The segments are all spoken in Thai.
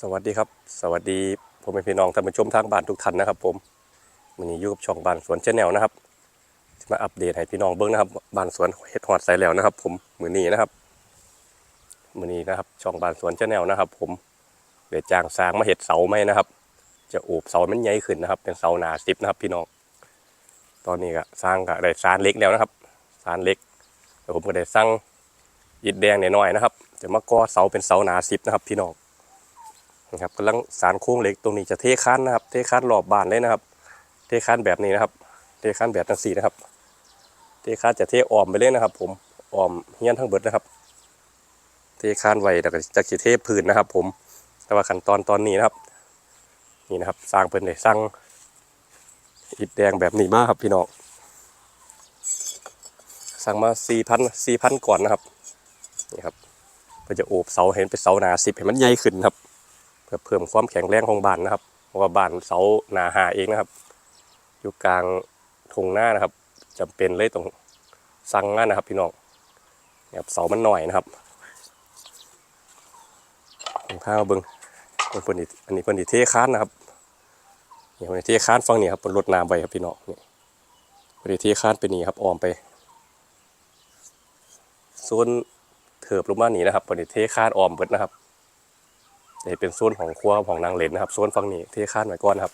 สวัสดีครับ สวัสดีผมเป็นพี่น้องท่านผู้ชมทางบ้านทุกท่านนะครับ ผมวันนี้อยู่กับช่องบ้านสวนเชนแนลนะครับจะมาอัปเดตให้พี่น้องเบิ้งนะครับบ้านสวนเฮ็ดฮอดใส่แล้วนะครับ ผมมือนี้นะครับมือนี้นะครับ ช่องบ้านสวนเชนแนลนะครับ ผมเดี๋ยวจ้างสร้างมาเห็ดเสาไหมนะครับ จะโอบเสามันใหญ่ขึ้นนะครับ เป็นเสาหนาสิบนะครับ พี่น้องตอนนี้ก็สร้างก็ได้สารเล็กแล้วนะครับสารเล็กแต่ผมก็ได้สร้างอิฐแดงหน่อยๆนะครับจะมาก่อเสาเป็นเสาหนาสิบนะครับ พี่น้อง นะครับกำลังสารโค้งเหล็กตรงนี้จะเทคันนะครับ เทคันรอบบานเลยนะครับ เทคันแบบนี้นะครับ เทคันแบบทั้งสี่นะครับ เทคันจะเทอ้อมไปเลยนะครับ ผมอ้อมเฮียนทั้งเบิดนะครับ เทคันไว้แล้วก็จะขีเทพื้นนะครับ ผม แต่ว่าขั้นตอนตอนนี้นะครับ นี่นะครับ สร้างเพิ่นเลยสร้างอิฐแดงแบบนี้มากครับพี่น้องสั่งมาสี่พันสี่พันก่อนนะครับนี่ครับเพื่อจะโอบเสาเห็นเป็นเสาหนาสิบให้มันใหญ่ขึ้นครับ เพิ่มความแข็งแรงของบ้านนะครับเพราะว่าบ้านเสาหนาหาเองนะครับ อยู่กลางทุ่งหน้านะครับจำเป็นเลยต้องสั่งงานนะครับ พี่น้องเนี่ยครับเสามันหน่อยนะครับผมพามาเบิ้งเบิ่งเพิ่นอันนี้เพิ่นอีเทค้านนะครับนี่เพิ่นอีเทค้านฟังนี่ครับเพิ่นลดน้ำไวครับพี่น้องนี่เพิ่นอีเทค้านไปนี่ครับอ้อมไปโซนเถิบลงมานี่นะครับเพิ่นอีเทค้านอ้อมเบิดนะครับ นี่เป็นโซนของครัวของนางเลนนะครับโซนฝั่งนี้เทข้านไว้ก่อนครับ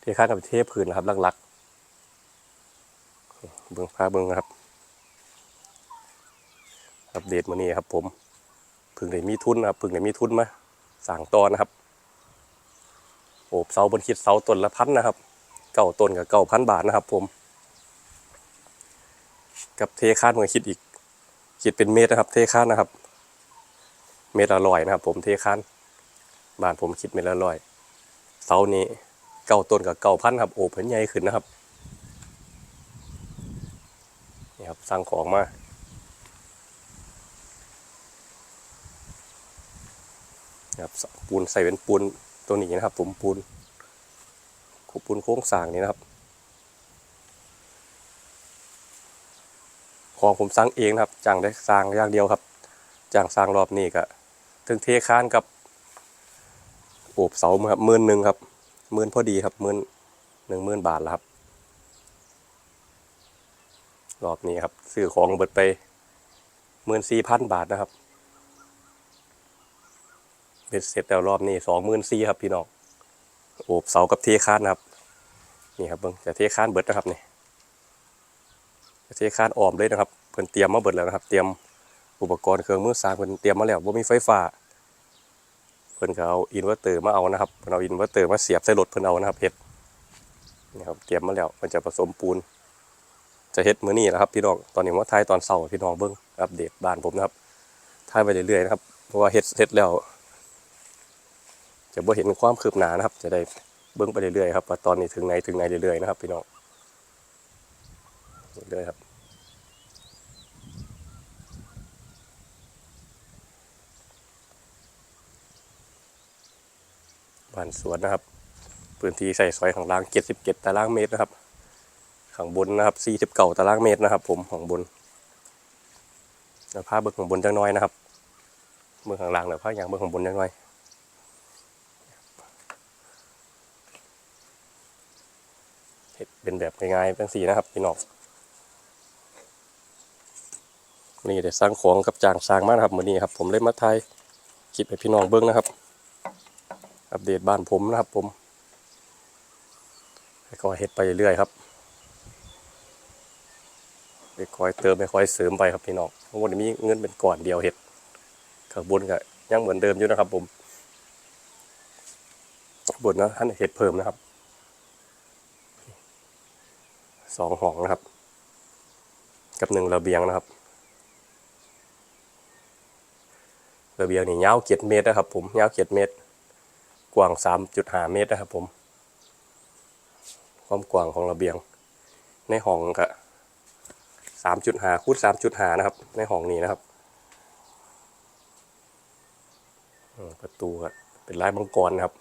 เทข้านกับเทพื้นนะครับลักๆเบิ้งพาเบิ้งนะครับ อัปเดตมานี่ครับผมพึ่งได้มีทุนนะครับพึ่งได้มีทุนมาสั่งตอนนะครับโอบเสาบนคิดเสาต้นละพันนะครับ เก้าต้นกับเก้าพันบาทนะครับ ผม กับเทข้านเมื่อคิดอีกคิดเป็นเมตรนะครับ เทข้านนะครับ เม็ดละร้อยนะครับ ผมเทคันบ้านผมคิดเม็ดละร้อยเสานี้เก้าต้นกับเก้าพันครับโอ้เพิ่นใหญ่ขึ้นนะครับนี่ครับสั่งของมานี่ครับปูนใส่เป็นปูนตัวนี้นะครับ ผมปูนปูนโค้งสางนี่นะครับ ของผมสร้างเองนะครับจ้างได้สร้างอย่างเดียวครับจ้างสร้างรอบนี้ก็ ถึงเทคานกับโอบเสาครับหมื่นหนึ่งครับหมื่นพอดีครับหมื่นหนึ่งหมื่นบาทแล้วครับ รอบนี้ครับซื้อของเบิดไปหมื่นสี่พันบาทนะครับเบ็ดเสร็จแล้วรอบนี้สองหมื่นสี่ครับพี่น้องโอบเสากับเทคานครับ นี่ครับเบิ้งจะเทคานเบิดนะครับนี่จะเทคานออมเลยนะครับเพิ่นเตรียมมาเบิดแล้วนะครับ เตรียม อุปกรณ์เครื่องมือสร้างเพิ่นเตรียมมาแล้วว่ามีไฟฟ้าเพิ่นก็เอาอินเวอร์เตอร์มาเอานะครับเพิ่นเอาอินเวอร์เตอร์มาเสียบใส่รถเพิ่นเอานะครับเฮ็ดนี่ครับเตรียมมาแล้วเพิ่นจะผสมปูน จะเฮ็ดมื้อนี้นะครับพี่น้องตอนนี้ว่าทายตอนเช้าพี่น้องเบิ่งอัปเดตบ้านผมนะครับทายไปเรื่อยๆนะครับเพราะว่าเฮ็ดเสร็จแล้ว จะบ่เห็นความคืบหน้านะครับ จะได้เบิ่งไปเรื่อยๆครับว่าตอนนี้ถึงไหนถึงไหนเรื่อยๆนะครับ พี่น้องเรื่อยๆครับ บ้านสวนนะครับ พื้นที่ใส่ซอยข้างล่าง 77 ตารางเมตรนะครับข้างบนนะครับ49ตารางเมตรนะครับ ผมข้างบนแล้วพาเบิกข้างบนจังน้อยนะครับเบิกข้างล่างแล้วพาอย่างเบิกข้างบนจังน้อยเฮ็ดเป็นแบบง่ายๆเป็นสีนะครับพี่น้องนี่เดี๋ยวสร้างของกับจางสร้างมากนะครับมือนี้ครับ ผมเลยมาไทยคลิปให้พี่น้องเบิ้งนะครับ อัปเดตบ้านผมนะครับผมก็เฮ็ดไปเรื่อยครับไปคอยเติมไปคอยเสริมไปครับพี่น้องวันนี้มีเงินเป็นก่อนเดียวเฮ็ดข้างบนก็ยังเหมือนเดิมอยู่นะครับ ผมข้างบนนะท่านเฮ็ดเพิ่มนะครับสองห้องนะครับ กับหนึ่งระเบียงนะครับระเบียงนี่ยาวเจ็ดเมตรนะครับ ผมยาวเจ็ดเมตร กว้าง 3.5 เมตรนะครับผม ความกว้างของระเบียง ในห้องก็3.5คูณ3.5 นะครับ ในห้องนี้นะครับ ประตูก็เป็นลายมังกรนะครับ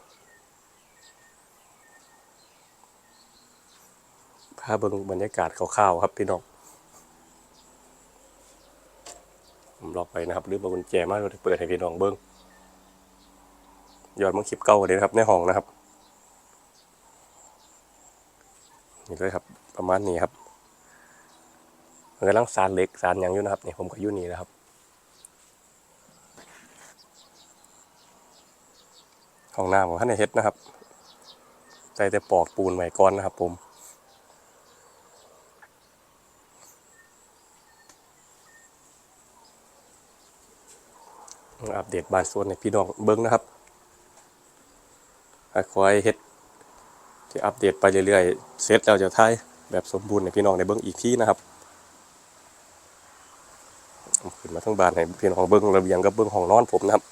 พาเบิ่งบรรยากาศคร่าวๆครับพี่น้องผมล็อกไปนะครับ หรือบางกุญแจมาเราเปิดให้พี่น้องเบิ่ง ยอนเมื่อคลิปเก่าเลยนะครับในห้องนะครับนี่เลยครับ ประมาณนี้ครับมันกำลังสารเหล็กสารยังอยู่นะครับนี่ผมก็อยู่นี่นะครับห้องน้ำของท่านในเฮ็ดนะครับใจแต่ปอกปูนใหม่ก้อนนะครับ ผมอัปเดตบ้านสวนในพี่น้องเบิ้งนะครับ คอยเฮ็ดที่อัปเดตไปเรื่อยๆเสร็จแล้วจะท้ายแบบสมบูรณ์ในพี่น้องในเบิ้งอีกที่นะครับขึ้นมาทั้งบ้านให้พี่น้องเบิ้งระเบียงกับเบิ้งห้องนอนผมนะครับ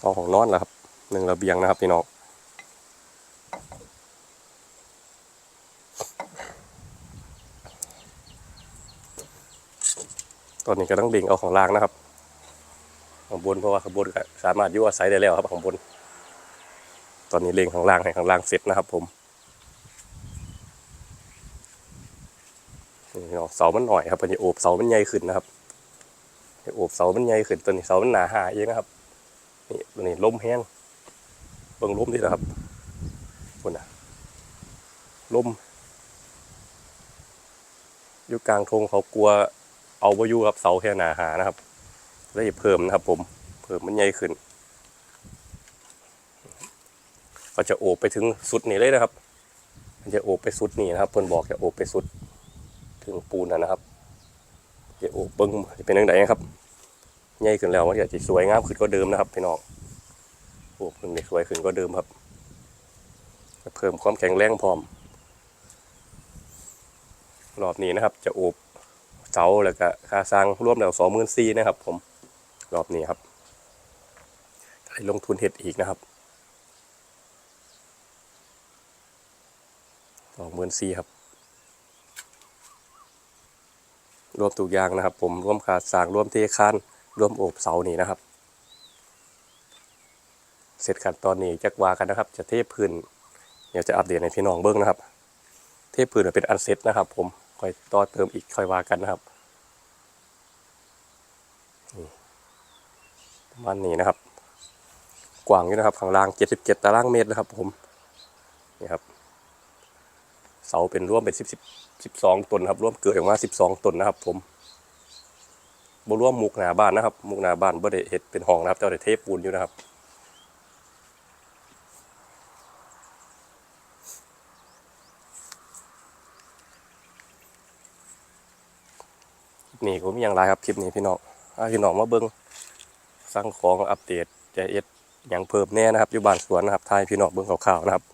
สองห้องนอนแล้วครับหนึ่งระเบียงนะครับพี่น้องตอนนี้ก็ต้องดิ่งเอาของล่างนะครับข้างบนเพราะว่าข้างบนสามารถยู่อาศัยได้แล้วครับข้างบน ตอนนี้เล็งข้างล่างให้ข้างล่างเสร็จนะครับผมนี่พี่น้องเสามันหน่อยครับตอนนี้โอบเสามันใหญ่ขึ้นนะครับโอบเสามันใหญ่ขึ้นตอนนี้เสามันหนาหาเองนะครับนี่ตัวนี้ล้มแห้งเบิ่งล้มดินะครับคนน่ะล้มอยู่กลางทงเขากลัวเอาไ่อยู่ครับเสาแค่หนาหานะครับเลยเพิ่มนะครับผมเพิ่มมันใหญ่ขึ้น ก็จะโอบไปถึงสุดนี้เลยนะครับ มันจะโอบไปสุดนี่นะครับเพิ่นบอกจะโอบไปสุดถึงปูนนะนะครับจะโอบเบิ้งจะเป็นยังไงครับใหญ่ขึ้นแล้วมันจะสวยงามขึ้นก็เดิมนะครับพี่น้องโอบขึ้นสวยขึ้นก็เดิมครับเพิ่มความแข็งแรงพร้อมรอบนี้นะครับ จะโอบเสาแล้วก็ค่าสร้างร่วมแล้วสองหมื่นสี่นะครับ ผมรอบนี้ครับได้ลงทุนเห็ดอีกนะครับ สองหมื่นสี่ครับ รวมทุกยางนะครับ ผมร่วมขาดสางร่วมเทคานร่วมโอบเสานี่นะครับ เสร็จขั้นตอนนี้จะวากันนะครับ จะเทพื้นเดี๋ยวจะอัปเดตในพี่น้องเบิ้งนะครับ เทพื้นเป็นอันเซ็ตนะครับ ผมค่อยต่อเติมอีกค่อยวากันนะครับประมาณนี้นะครับ กว้างอยู่นะครับข้างล่าง 77 ตารางเมตรนะครับ ผมนี่ครับ เสาเป็นร่วมเป็นสิบสิบสิบสองตนครับร่วมเกิดออกมาสิบสองตนนะครับ ผมบร่วมมุกหนาบ้านนะครับ มุกหนาบ้านบ่ได้เห็ดเป็นห้องนะครับแต่ว่าได้เทปูนอยู่นะครับนี่ผมมีอย่างไรครับคลิปนี้พี่น้องพี่น้องมาเบิ้งสั่งของอัปเดตจะเอ็ดอย่างเพิ่มแน่นะครับอยู่บ้านสวนนะครับทายพี่น้องเบิ้งข่าวๆนะครับ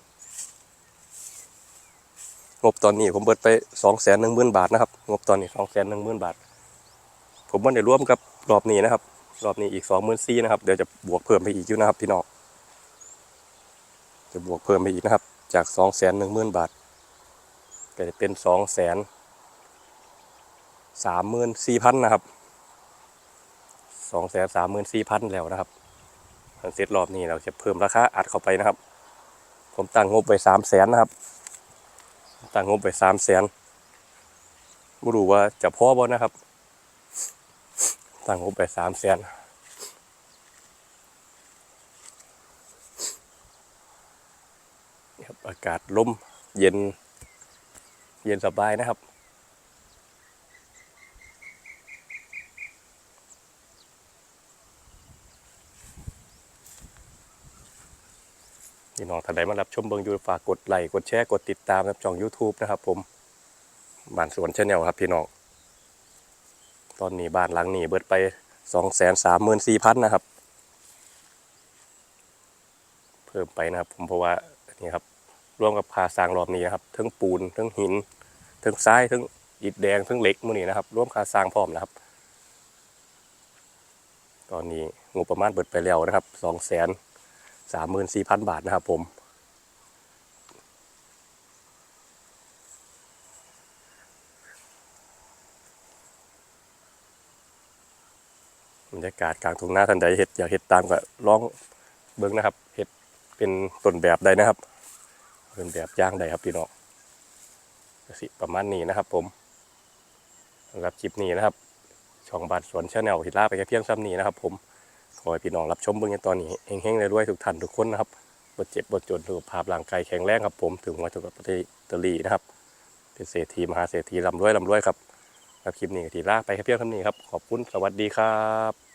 งบตอนนี้ผมเบิดไปสองแสนหนึ่งหมื่นบาทนะครับ งบตอนนี้สองแสนหนึ่งหมื่นบาท ผมว่าได้ร่วมกับรอบนี้นะครับ รอบนี้อีกสองหมื่นสี่นะครับ เดี๋ยวจะบวกเพิ่มไปอีกอยู่นะครับพี่น้อง จะบวกเพิ่มไปอีกนะครับ จากสองแสนหนึ่งหมื่นบาท ก็จะเป็นสองแสนสามหมื่นสี่พันนะครับสองแสนสามหมื่นสี่พันแล้วนะครับเสร็จรอบนี้เราจะเพิ่มราคาอัดเข้าไปนะครับ ผมตั้งงบไว้สามแสนนะครับ ตั้งงบไปสามแสนไม่รู้ว่าจะพอบ่นะครับ ตั้งงบไปสามแสนอากาศลมเย็น เย็นสบายนะครับ พี่น้องท่านใดมารับชมเบิงอยู่ฝากกดไลค์กดแชร์กดติดตามนะครับช่อง YouTube นะครับ ผมบ้านสวนชาแนลครับพี่น้องตอนนี้บ้านหลังนี้เบิดไปสองแสนสามหมื่นสี่พันนะครับ เพิ่มไปนะครับ ผมเพราะว่านี่ครับร่วมกับค่าสร้างรอบนี้นะครับทั้งปูนทั้งหินทั้งทรายทั้งอิฐแดงทั้งเหล็กมือนี้นะครับ ร่วมค่าสร้างพร้อมนะครับ ตอนนี้งบประมาณเบิดไปแล้วนะครับสองแสน สามหมื่นสี่พันบาทนะครับผมบรรยากาศกลางทุ่งนาทันใดเห็ดอยากเห็ดตามก็ลองเบิ้งนะครับเห็ดเป็นต้นแบบใดนะครับเป็นแบบย่างใดครับพี่น้องก็สิประมาณนี้นะครับ ผมสำหรับคลิปนี้นะครับ ช่องบาทสวนชาแนลหิดลาไปแค่เพียงซ้ำนี้นะครับ ผม ให้พี่น้องรับชมเบื้องในตอนนี้เฮงๆเลยด้วยทุกท่านทุกคนนะครับบดเจ็บบดจนสุขภาพร่างกายแข็งแรงครับผมถึงว่าจะกับปฏิตาลีนะครับเป็นเศรษฐีมหาเศรษฐีลำรวยลำรวยครับครับคลิปนี้ก็ทีลาไปแค่เพียงเท่านี้ครับขอบคุณสวัสดีครับ